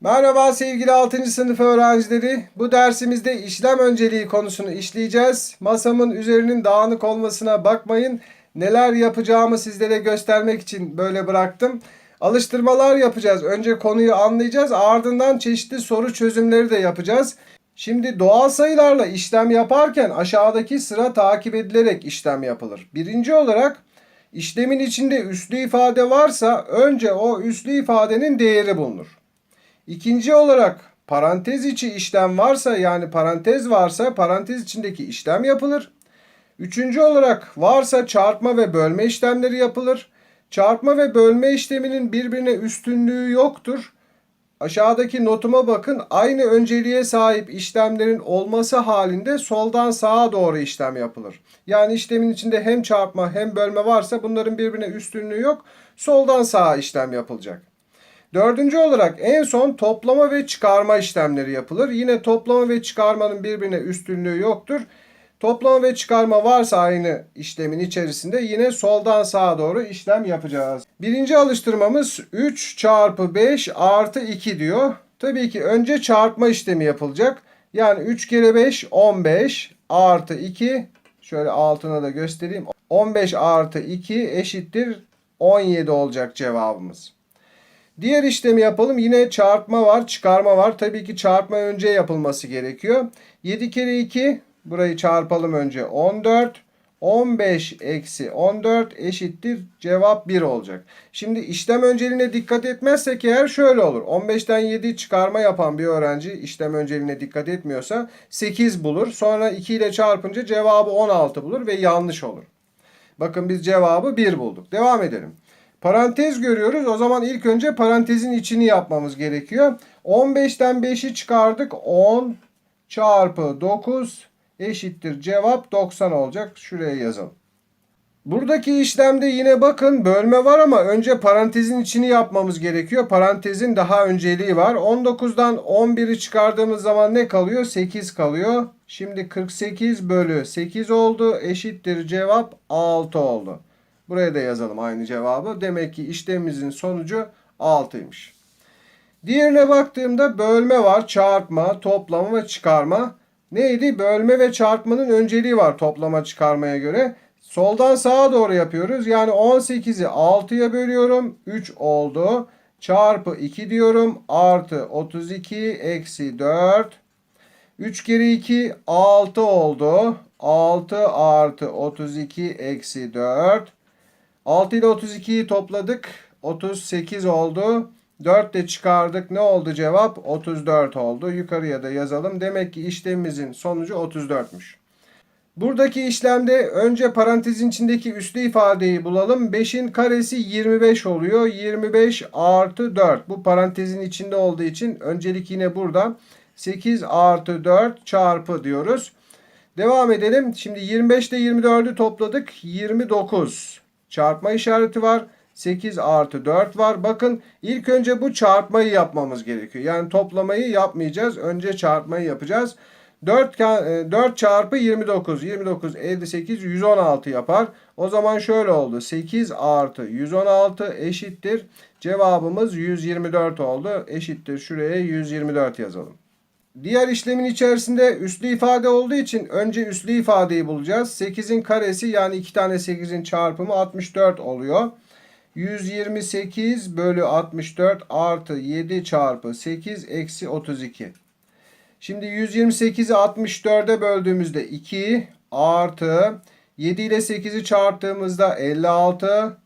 Merhaba sevgili 6. sınıf öğrencileri. Bu dersimizde işlem önceliği konusunu işleyeceğiz. Masamın üzerinin dağınık olmasına bakmayın. Neler yapacağımı sizlere göstermek için böyle bıraktım. Alıştırmalar yapacağız. Önce konuyu anlayacağız. Ardından çeşitli soru çözümleri de yapacağız. Şimdi doğal sayılarla işlem yaparken aşağıdaki sıra takip edilerek işlem yapılır. Birinci olarak işlemin içinde üslü ifade varsa önce o üslü ifadenin değeri bulunur. İkinci olarak parantez içi işlem varsa yani parantez varsa parantez içindeki işlem yapılır. Üçüncü olarak varsa çarpma ve bölme işlemleri yapılır. Çarpma ve bölme işleminin birbirine üstünlüğü yoktur. Aşağıdaki notuma bakın. Aynı önceliğe sahip işlemlerin olması halinde soldan sağa doğru işlem yapılır. Yani işlemin içinde hem çarpma hem bölme varsa bunların birbirine üstünlüğü yok. Soldan sağa işlem yapılacak. Dördüncü olarak en son toplama ve çıkarma işlemleri yapılır. Yine toplama ve çıkarmanın birbirine üstünlüğü yoktur. Toplama ve çıkarma varsa aynı işlemin içerisinde yine soldan sağa doğru işlem yapacağız. Birinci alıştırmamız 3 çarpı 5 artı 2 diyor. Tabii ki önce çarpma işlemi yapılacak. Yani 3 kere 5 15 artı 2 şöyle altına da göstereyim. 15 artı 2 eşittir 17 olacak cevabımız. Diğer işlemi yapalım. Yine çarpma var, çıkarma var. Tabii ki çarpma önce yapılması gerekiyor. 7 kere 2 burayı çarpalım önce 14. 15 eksi 14 eşittir cevap 1 olacak. Şimdi işlem önceliğine dikkat etmezsek eğer şöyle olur. 15'ten 7 çıkarma yapan bir öğrenci işlem önceliğine dikkat etmiyorsa 8 bulur. Sonra 2 ile çarpınca cevabı 16 bulur ve yanlış olur. Bakın biz cevabı 1 bulduk. Devam edelim. Parantez görüyoruz. O zaman ilk önce parantezin içini yapmamız gerekiyor. 15'ten 5'i çıkardık. 10 çarpı 9 eşittir. Cevap 90 olacak. Şuraya yazalım. Buradaki işlemde yine bakın bölme var ama önce parantezin içini yapmamız gerekiyor. Parantezin daha önceliği var. 19'dan 11'i çıkardığımız zaman ne kalıyor? 8 kalıyor. Şimdi 48 bölü 8 oldu. Eşittir cevap 6 oldu. Buraya da yazalım aynı cevabı. Demek ki işlemimizin sonucu 6'ymış. Diğerine baktığımda bölme var, çarpma, toplama ve çıkarma. Neydi? Bölme ve çarpmanın önceliği var toplama çıkarmaya göre. Soldan sağa doğru yapıyoruz. Yani 18'i 6'ya bölüyorum. 3 oldu. Çarpı 2 diyorum. Artı 32 eksi 4. 3 kere 2 6 oldu. 6 artı 32 eksi 4. 6 ile 32'yi topladık. 38 oldu. 4 de çıkardık. Ne oldu cevap? 34 oldu. Yukarıya da yazalım. Demek ki işlemimizin sonucu 34'müş. Buradaki işlemde önce parantezin içindeki üslü ifadeyi bulalım. 5'in karesi 25 oluyor. 25 artı 4. Bu parantezin içinde olduğu için öncelik yine burada. 8 artı 4 çarpı diyoruz. Devam edelim. Şimdi 25 ile 24'ü topladık. 29 çarpma işareti var. 8 artı 4 var. Bakın ilk önce bu çarpmayı yapmamız gerekiyor. Yani toplamayı yapmayacağız. Önce çarpmayı yapacağız. 4, 4 çarpı 29. 29, 58, 116 yapar. O zaman şöyle oldu. 8 artı 116 eşittir. Cevabımız 124 oldu. Eşittir. Şuraya 124 yazalım. Diğer işlemin içerisinde üslü ifade olduğu için önce üslü ifadeyi bulacağız. 8'in karesi yani 2 tane 8'in çarpımı 64 oluyor. 128 bölü 64 artı 7 çarpı 8 eksi 32. Şimdi 128'i 64'e böldüğümüzde 2 artı 7 ile 8'i çarptığımızda 56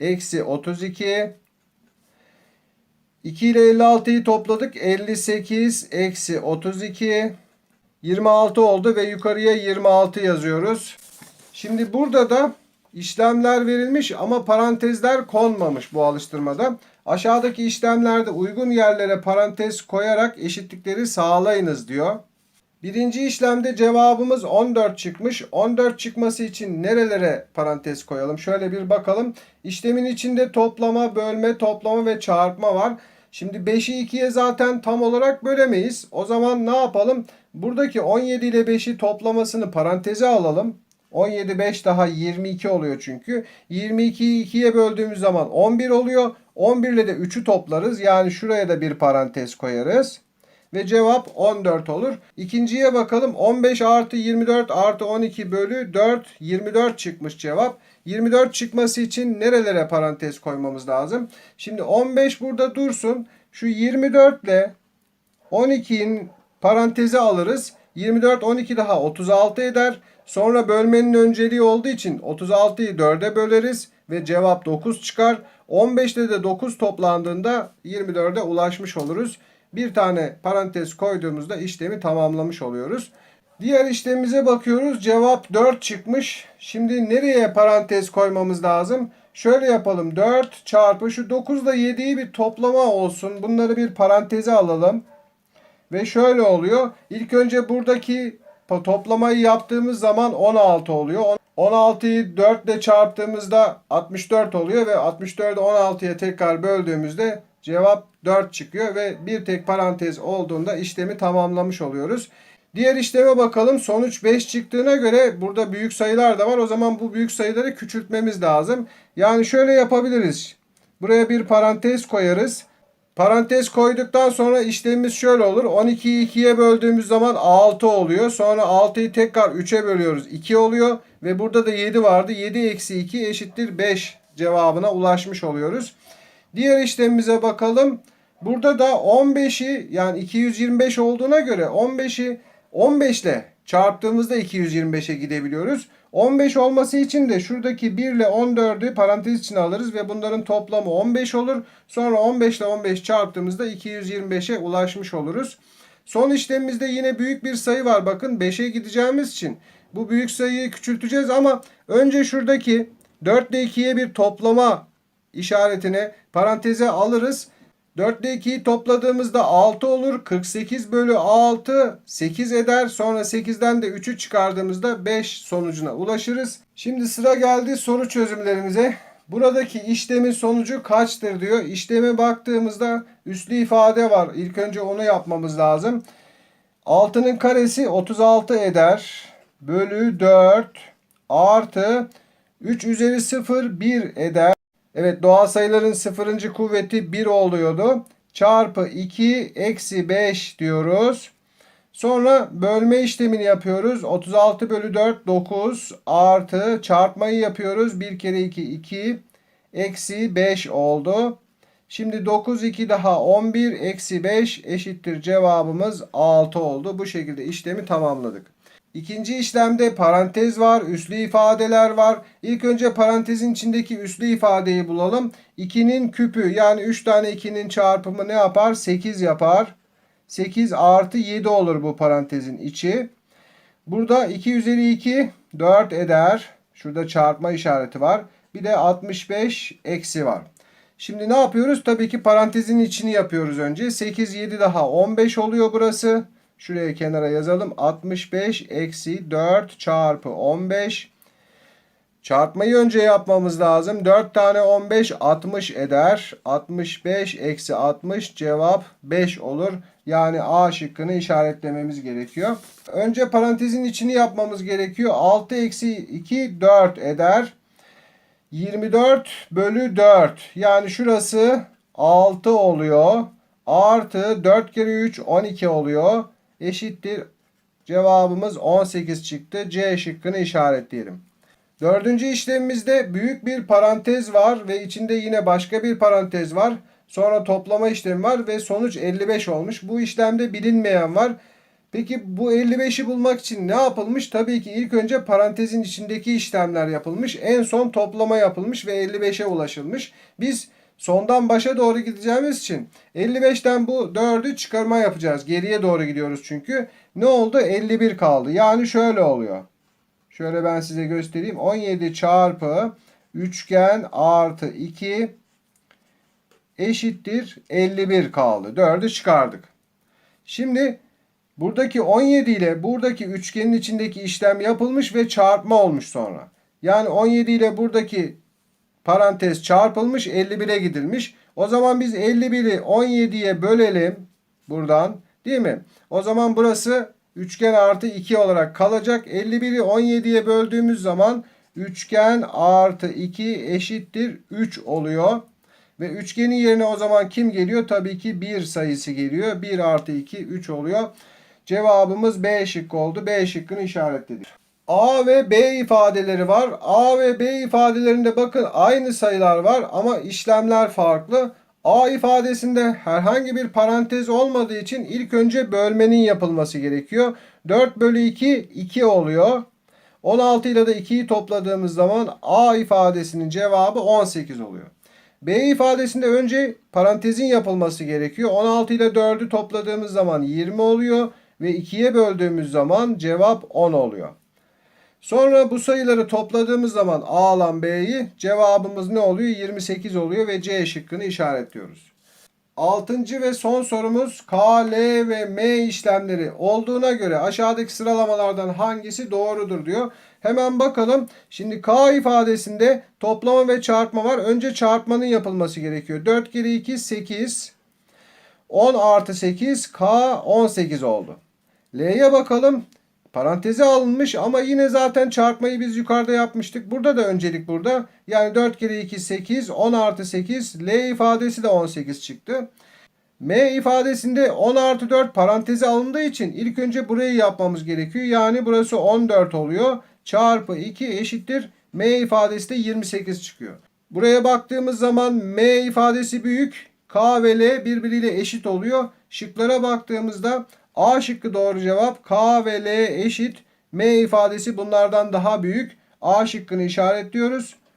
eksi 32 2 ile 56'yı topladık. 58 eksi 32 26 oldu ve yukarıya 26 yazıyoruz. Şimdi burada da işlemler verilmiş ama parantezler konmamış bu alıştırmada. Aşağıdaki işlemlerde uygun yerlere parantez koyarak eşitlikleri sağlayınız diyor. Birinci işlemde cevabımız 14 çıkmış. 14 çıkması için nerelere parantez koyalım? Şöyle bir bakalım. İşlemin içinde toplama, bölme, toplama ve çarpma var. Şimdi 5'i 2'ye zaten tam olarak bölemeyiz. O zaman ne yapalım? Buradaki 17 ile 5'i toplamasını paranteze alalım. 17 5 daha 22 oluyor çünkü. 22'yi 2'ye böldüğümüz zaman 11 oluyor. 11 ile de 3'ü toplarız. Yani şuraya da bir parantez koyarız. Ve cevap 14 olur. İkinciye bakalım. 15 artı 24 artı 12 bölü 4. 24 çıkmış cevap. 24 çıkması için nerelere parantez koymamız lazım? Şimdi 15 burada dursun. Şu 24 ile 12'nin parantezi alırız. 24 12 daha 36 eder. Sonra bölmenin önceliği olduğu için 36'yı 4'e böleriz ve cevap 9 çıkar. 15'te de 9 toplandığında 24'e ulaşmış oluruz. Bir tane parantez koyduğumuzda işlemi tamamlamış oluyoruz. Diğer işlemimize bakıyoruz. Cevap 4 çıkmış. Şimdi nereye parantez koymamız lazım? Şöyle yapalım. 4 çarpı şu 9 ile 7'yi bir toplama olsun. Bunları bir paranteze alalım. Ve şöyle oluyor. İlk önce buradaki toplamayı yaptığımız zaman 16 oluyor. 16'yı 4 ile çarptığımızda 64 oluyor ve 64'ü 16'ya tekrar böldüğümüzde cevap 4 çıkıyor ve bir tek parantez olduğunda işlemi tamamlamış oluyoruz. Diğer işleme bakalım. Sonuç 5 çıktığına göre burada büyük sayılar da var. O zaman bu büyük sayıları küçültmemiz lazım. Yani şöyle yapabiliriz. Buraya bir parantez koyarız. Parantez koyduktan sonra işlemimiz şöyle olur. 12'yi 2'ye böldüğümüz zaman 6 oluyor. Sonra 6'yı tekrar 3'e bölüyoruz. 2 oluyor. Ve burada da 7 vardı. 7 eksi 2 eşittir 5 cevabına ulaşmış oluyoruz. Diğer işlemimize bakalım. Burada da 15'i yani 225 olduğuna göre 15'i 15 ile çarptığımızda 225'e gidebiliyoruz. 15 olması için de şuradaki 1 ile 14'ü parantez içine alırız ve bunların toplamı 15 olur. Sonra 15 ile 15 çarptığımızda 225'e ulaşmış oluruz. Son işlemimizde yine büyük bir sayı var. Bakın 5'e gideceğimiz için bu büyük sayıyı küçülteceğiz ama önce şuradaki 4 ile 2'ye bir toplama işaretini paranteze alırız. 4 ile 2'yi topladığımızda 6 olur. 48 bölü 6 8 eder. Sonra 8'den de 3'ü çıkardığımızda 5 sonucuna ulaşırız. Şimdi sıra geldi soru çözümlerimize. Buradaki işlemin sonucu kaçtır diyor. İşleme baktığımızda üslü ifade var. İlk önce onu yapmamız lazım. 6'nın karesi 36 eder. Bölü 4 artı 3 üzeri 0 1 eder. Evet doğal sayıların sıfırıncı kuvveti 1 oluyordu. Çarpı 2 eksi 5 diyoruz. Sonra bölme işlemini yapıyoruz. 36 bölü 4 9 artı çarpmayı yapıyoruz. 1 kere 2 2 eksi 5 oldu. Şimdi 9 2 daha 11 eksi 5 eşittir cevabımız 6 oldu. Bu şekilde işlemi tamamladık. İkinci işlemde parantez var, üslü ifadeler var. İlk önce parantezin içindeki üslü ifadeyi bulalım. 2'nin küpü yani 3 tane 2'nin çarpımı ne yapar? 8 yapar. 8 artı 7 olur bu parantezin içi. Burada 2 üzeri 2 4 eder. Şurada çarpma işareti var. Bir de 65 eksi var. Şimdi ne yapıyoruz? Tabii ki parantezin içini yapıyoruz önce. 8 7 daha 15 oluyor burası. Şuraya kenara yazalım. 65 eksi 4 çarpı 15. Çarpmayı önce yapmamız lazım. 4 tane 15 60 eder. 65 eksi 60 cevap 5 olur. Yani A şıkkını işaretlememiz gerekiyor. Önce parantezin içini yapmamız gerekiyor. 6 eksi 2 4 eder. 24 bölü 4. Yani şurası 6 oluyor. Artı 4 kere 3 12 oluyor eşittir. Cevabımız 18 çıktı. C şıkkını işaretleyelim. Dördüncü işlemimizde büyük bir parantez var ve içinde yine başka bir parantez var. Sonra toplama işlemi var ve sonuç 55 olmuş. Bu işlemde bilinmeyen var. Peki bu 55'i bulmak için ne yapılmış? Tabii ki ilk önce parantezin içindeki işlemler yapılmış. En son toplama yapılmış ve 55'e ulaşılmış. Biz sondan başa doğru gideceğimiz için 55'ten bu 4'ü çıkarma yapacağız. Geriye doğru gidiyoruz çünkü. Ne oldu? 51 kaldı. Yani şöyle oluyor. Şöyle ben size göstereyim. 17 çarpı üçgen artı 2 eşittir 51 kaldı. 4'ü çıkardık. Şimdi buradaki 17 ile buradaki üçgenin içindeki işlem yapılmış ve çarpma olmuş sonra. Yani 17 ile buradaki parantez çarpılmış 51'e gidilmiş. O zaman biz 51'i 17'ye bölelim buradan değil mi? O zaman burası üçgen artı 2 olarak kalacak. 51'i 17'ye böldüğümüz zaman üçgen artı 2 eşittir 3 oluyor. Ve üçgenin yerine o zaman kim geliyor? Tabii ki 1 sayısı geliyor. 1 artı 2 3 oluyor. Cevabımız B şıkkı oldu. B şıkkını işaretledik. A ve B ifadeleri var. A ve B ifadelerinde bakın aynı sayılar var ama işlemler farklı. A ifadesinde herhangi bir parantez olmadığı için ilk önce bölmenin yapılması gerekiyor. 4 bölü 2 2 oluyor. 16 ile de 2'yi topladığımız zaman A ifadesinin cevabı 18 oluyor. B ifadesinde önce parantezin yapılması gerekiyor. 16 ile 4'ü topladığımız zaman 20 oluyor ve 2'ye böldüğümüz zaman cevap 10 oluyor. Sonra bu sayıları topladığımız zaman A alan B'yi cevabımız ne oluyor? 28 oluyor ve C şıkkını işaretliyoruz. Altıncı ve son sorumuz K, L ve M işlemleri olduğuna göre aşağıdaki sıralamalardan hangisi doğrudur diyor. Hemen bakalım. Şimdi K ifadesinde toplama ve çarpma var. Önce çarpmanın yapılması gerekiyor. 4 kere 2 8. 10 artı 8 K 18 oldu. L'ye bakalım. Paranteze alınmış ama yine zaten çarpmayı biz yukarıda yapmıştık. Burada da öncelik burada. Yani 4 kere 2 8, 10 artı 8. L ifadesi de 18 çıktı. M ifadesinde 10 artı 4 paranteze alındığı için ilk önce burayı yapmamız gerekiyor. Yani burası 14 oluyor. Çarpı 2 eşittir. M ifadesi de 28 çıkıyor. Buraya baktığımız zaman M ifadesi büyük. K ve L birbiriyle eşit oluyor. Şıklara baktığımızda A şıkkı doğru cevap. K ve L eşit. M ifadesi bunlardan daha büyük. A şıkkını işaretliyoruz.